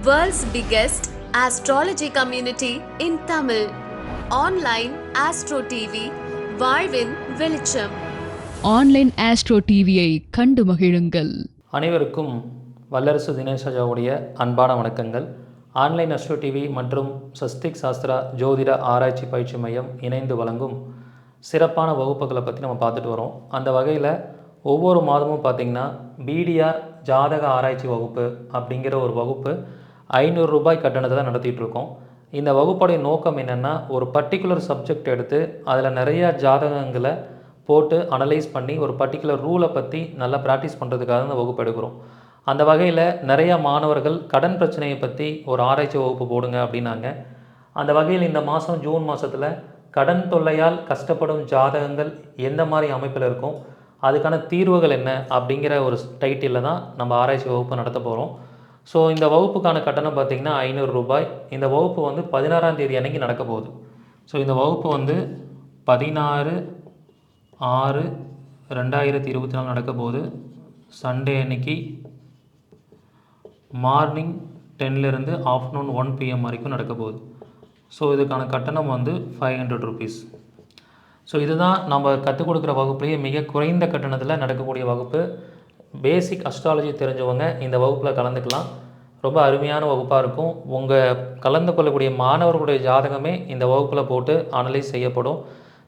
World's biggest astrology community in Tamil. Online Astro TV, வாழ்வின் வெளிச்சம் online astro டிவியை கண்டு மகிழுங்கள். அனைவருக்கும் வல்லரசு தினேஷாவுடைய அன்பான வணக்கங்கள். ஆன்லைன் அஸ்ட்ரோ டிவி மற்றும் சஸ்திக் சாஸ்திரா ஜோதிட ஆராய்ச்சி பயிற்சி மையம் இணைந்து வழங்கும் சிறப்பான வகுப்புகளை பற்றி நம்ம பார்த்துட்டு வரோம். அந்த வகையில் ஒவ்வொரு மாதமும் பார்த்திங்கன்னா பிடிஆர் ஜாதக ஆராய்ச்சி வகுப்பு அப்படிங்கிற ஒரு வகுப்பு ஐநூறு ரூபாய் தான் நடத்திட்டு இருக்கோம் இந்த வகுப்போடைய நோக்கம் என்னென்னா ஒரு பர்டிகுலர் சப்ஜெக்ட் எடுத்து அதில் நிறையா ஜாதகங்களை போட்டு அனலைஸ் பண்ணி ஒரு பர்டிகுலர் ரூலை பற்றி நல்லா ப்ராக்டிஸ் பண்ணுறதுக்காக இந்த வகுப்பு எடுக்கிறோம். அந்த வகையில் நிறையா மாணவர்கள் கடன் பிரச்சனையை பற்றி ஒரு ஆராய்ச்சி வகுப்பு போடுங்க அப்படின்னாங்க. அந்த வகையில் இந்த மாதம் ஜூன் மாதத்தில் கடன் தொல்லையால் கஷ்டப்படும் ஜாதகங்கள் எந்த மாதிரி அமைப்பில் இருக்கும் அதுக்கான தீர்வுகள் என்ன அப்படிங்கிற ஒரு டைட்டிலில் தான் நம்ம ஆராய்ச்சி வகுப்பு நடத்த போகிறோம் ஸோ இந்த வகுப்புக்கான கட்டணம் பார்த்திங்கன்னா ஐநூறு ரூபாய். இந்த வகுப்பு வந்து பதினாறாம் தேதி அன்னைக்கு நடக்க போகுது. ஸோ இந்த வகுப்பு வந்து பதினாறு ஆறு ரெண்டாயிரத்தி இருபத்தி நாலு நடக்க போகுது. சண்டே அன்னைக்கு மார்னிங் டென்லேருந்து ஆஃப்டர்நூன் ஒன் பிஎம் வரைக்கும் நடக்க போகுது. ஸோ இதுக்கான கட்டணம் வந்து ஃபைவ் ஹண்ட்ரட் ருபீஸ் ஸோ இதுதான் நம்ம கற்றுக் கொடுக்குற வகுப்புலேயே மிக குறைந்த கட்டணத்தில் நடக்கக்கூடிய வகுப்பு. பேசிக் அஸ்ட்ராலஜி தெரிஞ்சவங்க இந்த வகுப்பில் கலந்துக்கலாம். ரொம்ப அருமையான வகுப்பாக இருக்கும். உங்கள் கலந்து கொள்ளக்கூடிய மாணவர்களுடைய ஜாதகமே இந்த வகுப்பில் போட்டு அனலைஸ் செய்யப்படும்.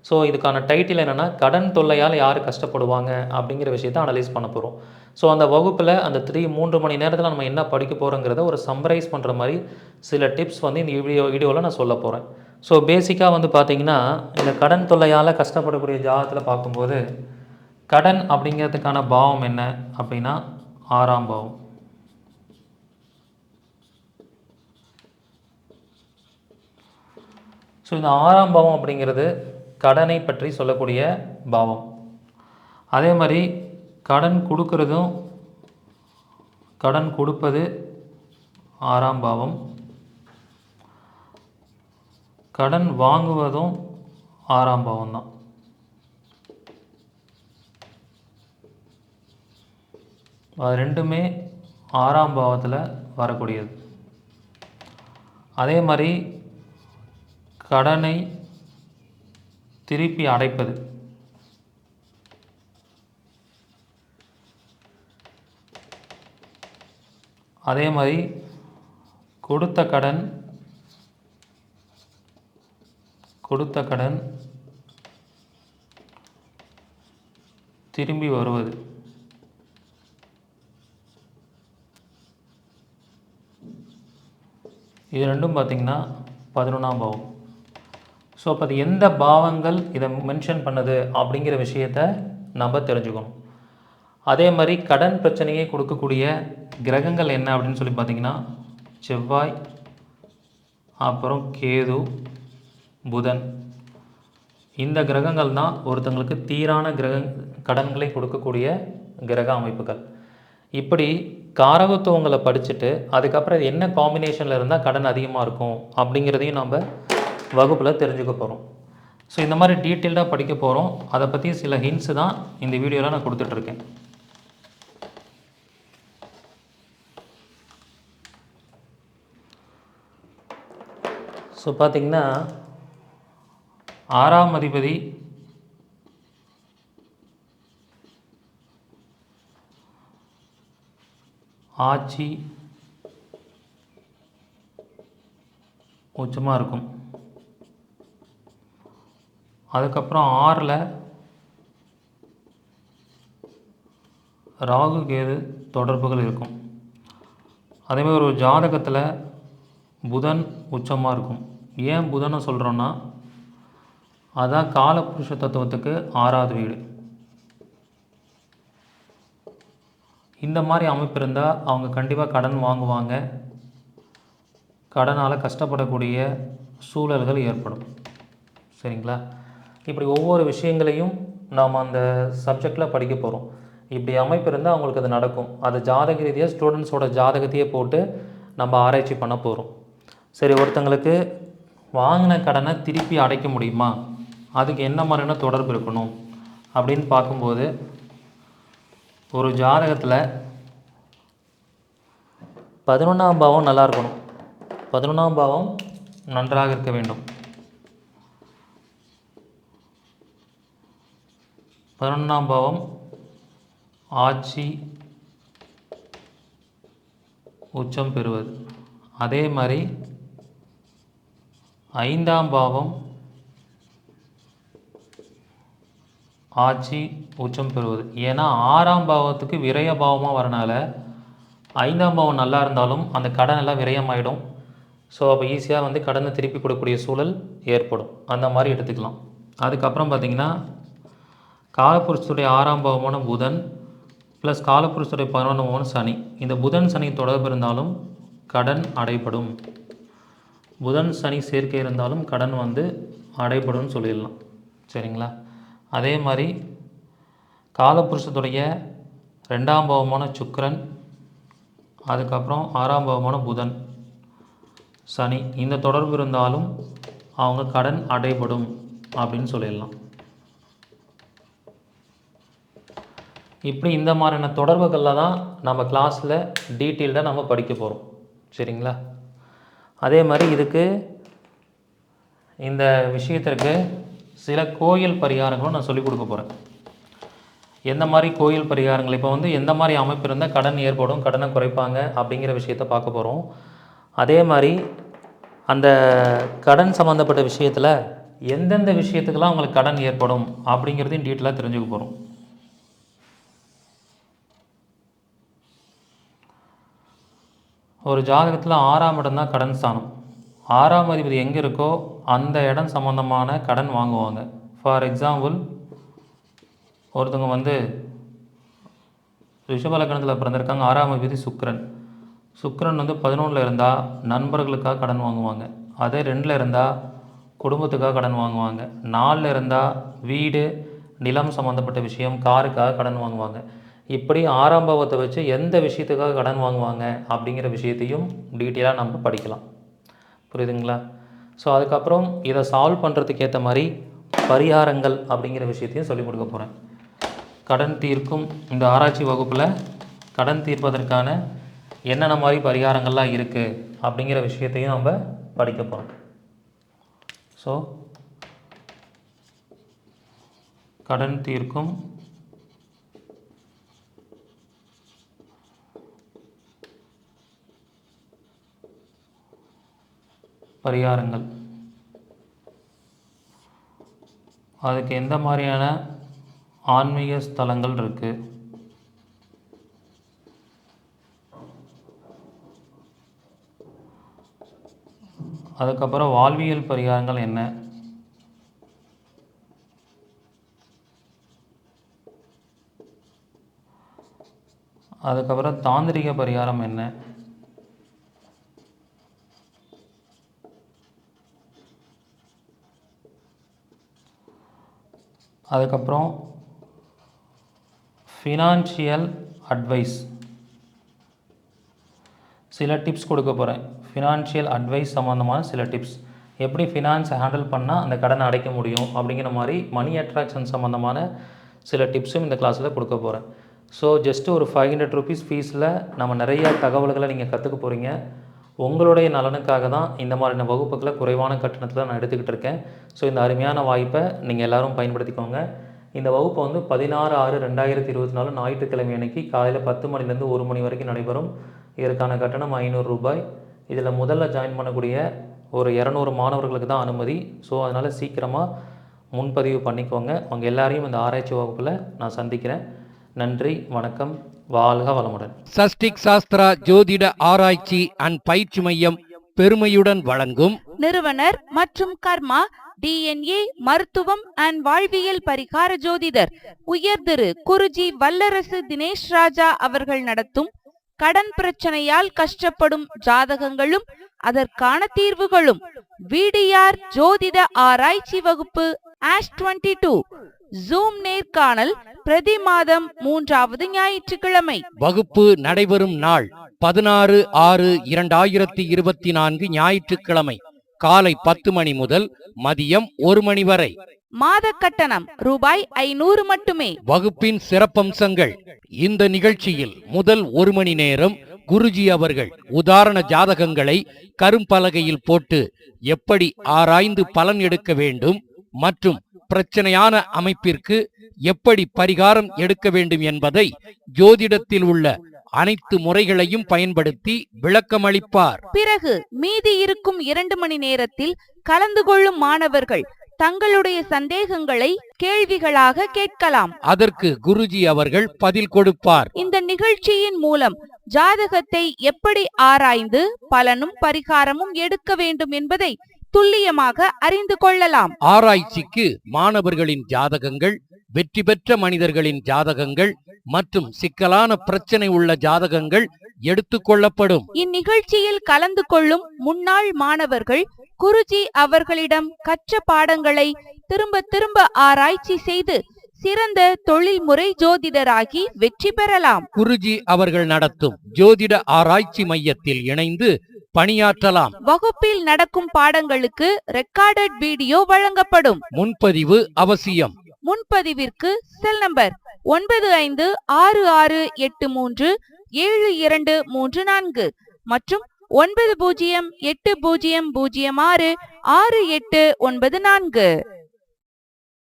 ஸோ இதுக்கான டைட்டில் என்னென்னா கடன் தொல்லையால் யார் கஷ்டப்படுவாங்க? அப்படிங்கிற விஷயத்தை அனலைஸ் பண்ண போகிறோம் ஸோ அந்த வகுப்பில் அந்த த்ரீ மூன்று மணி நேரத்தில் நம்ம என்ன படிக்க போகிறோங்கிறத ஒரு சம்ரைஸ் பண்ணுற மாதிரி சில டிப்ஸ் வந்து இந்த வீடியோ வீடியோவில் நான் சொல்ல போகிறேன் ஸோ பேசிக்காக வந்து பார்த்திங்கன்னா இந்த கடன் தொல்லையால் கஷ்டப்படக்கூடிய ஜாதகத்தில் பார்க்கும்போது கடன் அப்படிங்கிறதுக்கான பாவம் என்ன அப்படின்னா ஆறாம் பாவம். ஸோ இந்த ஆறாம் பாவம் அப்படிங்கிறது கடனை பற்றி சொல்லக்கூடிய பாவம். அதே மாதிரி கடன் கொடுக்கறதும் கடன் கொடுப்பது ஆறாம் பாவம். கடன் வாங்குவதும் ஆறாம் பாவம் தான் அது ரெண்டுமே ஆறாம் பாவத்தில் வரக்கூடியது. அதே மாதிரி கடனை திருப்பி அடைப்பது. அதே மாதிரி கொடுத்த கடன் கொடுத்த கடன் திரும்பி வருவது. இது ரெண்டும் பார்த்திங்கன்னா பதினொன்றாம் பாவம். ஸோ அப்போ அது எந்த பாவங்கள் இதை மென்ஷன் பண்ணுது அப்படிங்கிற விஷயத்த நம்ம தெரிஞ்சுக்கணும். அதே மாதிரி கடன் பிரச்சனையை கொடுக்கக்கூடிய கிரகங்கள் என்ன அப்படின்னு சொல்லி பார்த்தீங்கன்னா செவ்வாய் அப்புறம் கேது புதன். இந்த கிரகங்கள் தான் ஒருத்தங்களுக்கு தீரான கிரக கடன்களை கொடுக்கக்கூடிய கிரக அமைப்புகள். இப்படி காரகத்துவங்களை படிச்சுட்டு அதுக்கப்புறம் அது என்ன காம்பினேஷனில் இருந்தால் கடன் அதிகமாக இருக்கும் அப்படிங்கிறதையும் நம்ம வகுப்பில் தெரிஞ்சுக்க போகிறோம் ஸோ இந்த மாதிரி டீட்டெயில்டாக படிக்க போகிறோம் அதை பற்றி சில ஹிண்ட்ஸு தான் இந்த வீடியோவில் நான் கொடுத்துட்ருக்கேன் ஸோ பார்த்திங்கன்னா ஆறாம் அதிபதி ஆட்சி உச்சமாக இருக்கும். அதுக்கப்புறம் ஆறில் ராகு கேது தொடர்புகள் இருக்கும். அதேமாதிரி ஒரு ஜாதகத்தில் புதன் உச்சமாக இருக்கும். ஏன் புதனை சொல்கிறோன்னா அதான் காலபுருஷ தத்துவத்துக்கு ஆறாவது வீடு. இந்த மாதிரி அமைப்பு இருந்தால் அவங்க கண்டிப்பாக கடன் வாங்குவாங்க. கடனால் கஷ்டப்படக்கூடிய சூழல்கள் ஏற்படும். சரிங்களா? இப்படி ஒவ்வொரு விஷயங்களையும் நாம் அந்த சப்ஜெக்டில் படிக்க போகிறோம் இப்படி அமைப்பு இருந்தால் அவங்களுக்கு அது நடக்கும். அது ஜாதக ரீதியாக ஸ்டூடெண்ட்ஸோட ஜாதகத்தையே போட்டு நம்ம ஆராய்ச்சி பண்ண போகிறோம் சரி ஒருத்தங்களுக்கு வாங்கின கடனை திருப்பி அடைக்க முடியுமா? அதுக்கு என்ன மாதிரியான தொடர்பு இருக்கணும்? அப்படின்னு பார்க்கும்போது ஒரு ஜாதகத்தில் பதினொன்றாம் பாவம் நல்லா இருக்கணும். பதினொன்றாம் பாவம் நன்றாக இருக்க வேண்டும். பதினொன்றாம் பாவம் ஆட்சி உச்சம் பெறுவது. அதே மாதிரி ஐந்தாம் பாவம் ஆட்சி உச்சம் பெறுவது. ஏன்னா ஆறாம் பாவத்துக்கு விரய பாவமாக வரனால ஐந்தாம் பாவம் நல்லா இருந்தாலும் அந்த கடன் எல்லாம் விரயமாயிடும். ஸோ அப்போ ஈஸியாக வந்து கடனை திருப்பி கொடுக்கக்கூடிய சூழல் ஏற்படும். அந்த மாதிரி எடுத்துக்கலாம். அதுக்கப்புறம் பார்த்திங்கன்னா காலப்புருஷத்துடைய ஆறாம் பாவமான புதன் ப்ளஸ் காலப்புருஷத்துடைய பதினொன்றாம் பாவமான சனி. இந்த புதன் சனி தொடர்பு இருந்தாலும் கடன் அடைபடும். புதன் சனி சேர்க்கை இருந்தாலும் கடன் வந்து அடைபடும்னு சொல்லிடலாம். சரிங்களா? அதே மாதிரி காலப்புருஷத்துடைய ரெண்டாம் பாவமான சுக்கரன் அதுக்கப்புறம் ஆறாம் பாவமான புதன் சனி. இந்த தொடர்பு இருந்தாலும் அவங்க கடன் அடைபடும் அப்படின்னு சொல்லிடலாம். இப்படி இந்த மாதிரியான தொடர்புகளில் தான் நம்ம கிளாஸில் டீட்டெயில்டாக நம்ம படிக்க போகிறோம் சரிங்களா? அதே மாதிரி இதுக்கு இந்த விஷயத்திற்கு சில கோயில் பரிகாரங்களும் நான் சொல்லிக் கொடுக்க போகிறேன் எந்த மாதிரி கோயில் பரிகாரங்கள்? இப்போ வந்து எந்த மாதிரி அமைப்பு இருந்தால் கடன் ஏற்படும் கடனை குறைப்பாங்க அப்படிங்கிற விஷயத்த பார்க்க போகிறோம் அதே மாதிரி அந்த கடன் சம்மந்தப்பட்ட விஷயத்தில் எந்தெந்த விஷயத்துக்கெல்லாம் உங்களுக்கு கடன் ஏற்படும் அப்படிங்கிறதையும் டீட்டெயிலாக தெரிஞ்சுக்க போகிறோம் ஒரு ஜாதகத்தில் ஆறாம் இடம் தான் கடன் ஸ்தானம். ஆறாம் அதிபதி எங்கே இருக்கோ அந்த இடம் சம்மந்தமான கடன் வாங்குவாங்க. ஃபார் எக்ஸாம்பிள் ஒருத்தவங்க வந்து ரிஷபலக்கணத்தில் பிறந்திருக்காங்க. ஆறாம் அதிபதி சுக்கிரன். சுக்ரன் வந்து பதினொன்றில் இருந்தால் நண்பர்களுக்காக கடன் வாங்குவாங்க. அதே ரெண்டில் இருந்தால் குடும்பத்துக்காக கடன் வாங்குவாங்க. நாலில் இருந்தால் வீடு நிலம் சம்மந்தப்பட்ட விஷயம் காருக்காக கடன் வாங்குவாங்க. இப்படி ஆறாம் பாவத்தை வச்சு எந்த விஷயத்துக்காக கடன் வாங்குவாங்க அப்படிங்கிற விஷயத்தையும் டீட்டெயிலாக நம்ம படிக்கலாம். புரியுதுங்களா? ஸோ அதுக்கப்புறம் இதை சால்வ் பண்ணுறதுக்கு ஏற்ற மாதிரி பரிகாரங்கள் அப்படிங்கிற விஷயத்தையும் சொல்லிக் கொடுக்க போகிறேன் கடன் தீர்க்கும் இந்த ஆராய்ச்சி வகுப்பில் கடன் தீர்ப்பதற்கான என்னென்ன மாதிரி பரிகாரங்கள்லாம் இருக்குது அப்படிங்கிற விஷயத்தையும் நம்ம படிக்க போகிறோம் ஸோ கடன் தீர்க்கும் பரிகாரங்கள். அதுக்கு எந்த மாதிரியான ஆன்மீக ஸ்தலங்கள் இருக்குது அதுக்கப்புறம் வாழ்வியல் பரிகாரங்கள் என்ன? அதுக்கப்புறம் தாந்திரிக பரிகாரம் என்ன? அதுக்கப்புறம் ஃபினான்ஷியல் அட்வைஸ் சில டிப்ஸ் கொடுக்க போகிறேன் ஃபினான்ஷியல் அட்வைஸ் சம்மந்தமான சில டிப்ஸ் எப்படி ஃபினான்ஸை ஹேண்டில் பண்ணால் அந்த கடனை அடைக்க முடியும் அப்படிங்கிற மாதிரி மணி அட்ராக்ஷன் சம்மந்தமான சில டிப்ஸும் இந்த கிளாஸில் கொடுக்க போகிறேன் ஸோ ஜஸ்ட் ஒரு ஃபைவ் ஹண்ட்ரட் ருபீஸ் ஃபீஸில் நம்ம நிறைய தகவல்களை நீங்கள் கற்றுக்க போகிறீங்க உங்களுடைய நலனுக்காக தான் இந்த மாதிரியான வகுப்புகளை குறைவான கட்டணத்தில் நான் எடுத்துக்கிட்டு இருக்கேன். ஸோ இந்த அருமையான வாய்ப்பை நீங்கள் எல்லோரும் பயன்படுத்திக்கோங்க. இந்த வகுப்பு வந்து பதினாறு ஆறு ரெண்டாயிரத்தி இருபத்தி நாலு ஞாயிற்றுக்கிழமை அன்னைக்கு காலையில் பத்து மணிலேருந்து ஒரு மணி வரைக்கும் நடைபெறும். இதற்கான கட்டணம் ஐநூறு ரூபாய். இதில் முதல்ல ஜாயின் பண்ணக்கூடிய ஒரு இரநூறு மாணவர்களுக்கு தான் அனுமதி. ஸோ அதனால் சீக்கிரமாக முன்பதிவு பண்ணிக்கோங்க. அவங்க எல்லாரையும் இந்த ஆராய்ச்சி வகுப்பில் நான் சந்திக்கிறேன். நன்றி வணக்கம். வாழ்க வளமுடன். சஷ்டிக் சாஸ்திரா ஜோதிட ஆராய்ச்சி அண்ட் பயிற்சி மையம் பெருமையுடன் வழங்கும் நிறுவனர் மற்றும் கர்மா டிஎன்ஏ மருத்துவம் அண்ட் வாழ்வியல் பரிகார ஜோதிடர் உயர் திரு குருஜி வல்லரசு தினேஷ் ராஜா அவர்கள் நடத்தும் கடன் பிரச்சனையால் கஷ்டப்படும் ஜாதகங்களும் அதற்கான தீர்வுகளும். விடிஆர் ஜோதிட ஆராய்ச்சி வகுப்பு ஆஷ் 22 டூ. ஜூம் நேர்காணல் பிரதி மாதம் மூன்றாவது ஞாயிற்றுக்கிழமை. வகுப்பு நடைபெறும் நாள் பதினாறு ஆறு இரண்டாயிரத்தி இருபத்தி நான்கு ஞாயிற்றுக்கிழமை. காலை பத்து மணி முதல் மதியம் ஒரு மணி வரை. மாத கட்டணம் ரூபாய் ஐநூறு மட்டுமே. வகுப்பின் சிறப்பம்சங்கள். இந்த நிகழ்ச்சியில் முதல் ஒரு மணி நேரம் குருஜி அவர்கள் உதாரண ஜாதகங்களை கரும்பலகையில் போட்டு எப்படி ஆராய்ந்து பலன் எடுக்க வேண்டும் மற்றும் பிரச்சனையான அமைப்பிற்கு எப்படி பரிகாரம் எடுக்க வேண்டும் என்பதை ஜோதிடத்தில் உள்ள அனைத்து முறைகளையும் பயன்படுத்தி விளக்கமளிப்பார். பிறகு மீதி இருக்கும் இரண்டு மணி நேரத்தில் கலந்து கொள்ளும் மாணவர்கள் தங்களுடைய சந்தேகங்களை கேள்விகளாக கேட்கலாம். அதற்கு குருஜி அவர்கள் பதில் கொடுப்பார். இந்த நிகழ்ச்சியின் மூலம் ஜாதகத்தை எப்படி ஆராய்ந்து பலனும் பரிகாரமும் எடுக்க வேண்டும் என்பதை துல்லியமாக அறிந்து கொள்ளலாம். ஆராய்ச்சிக்கு மாணவர்களின் ஜாதகங்கள் வெற்றி பெற்ற மனிதர்களின் ஜாதகங்கள் மற்றும் சிக்கலான பிரச்சனை உள்ள ஜாதகங்கள் எடுத்துக் கொள்ளப்படும். இந்நிகழ்ச்சியில் கலந்து கொள்ளும் முன்னாள் மாணவர்கள் குருஜி அவர்களிடம் கற்ற பாடங்களை திரும்ப திரும்ப ஆராய்ச்சி செய்து சிறந்த தொழில்முறை ஜோதிடராகி வெற்றி பெறலாம். குருஜி அவர்கள் நடத்தும் ஜோதிட ஆராய்ச்சி மையத்தில் இணைந்து பணியாற்றலாம். வகுப்பில் நடக்கும் பாடங்களுக்கு ரெக்கார்டட் வீடியோ வழங்கப்படும். முன்பதிவு அவசியம். முன்பதிவிற்கு செல் நம்பர் ஒன்பது ஐந்து ஆறு ஆறு எட்டு மூன்று ஏழு இரண்டு மூன்று நான்கு மற்றும் ஒன்பது பூஜ்ஜியம் எட்டு பூஜ்ஜியம் பூஜ்ஜியம் ஆறு ஆறு எட்டு ஒன்பது நான்கு.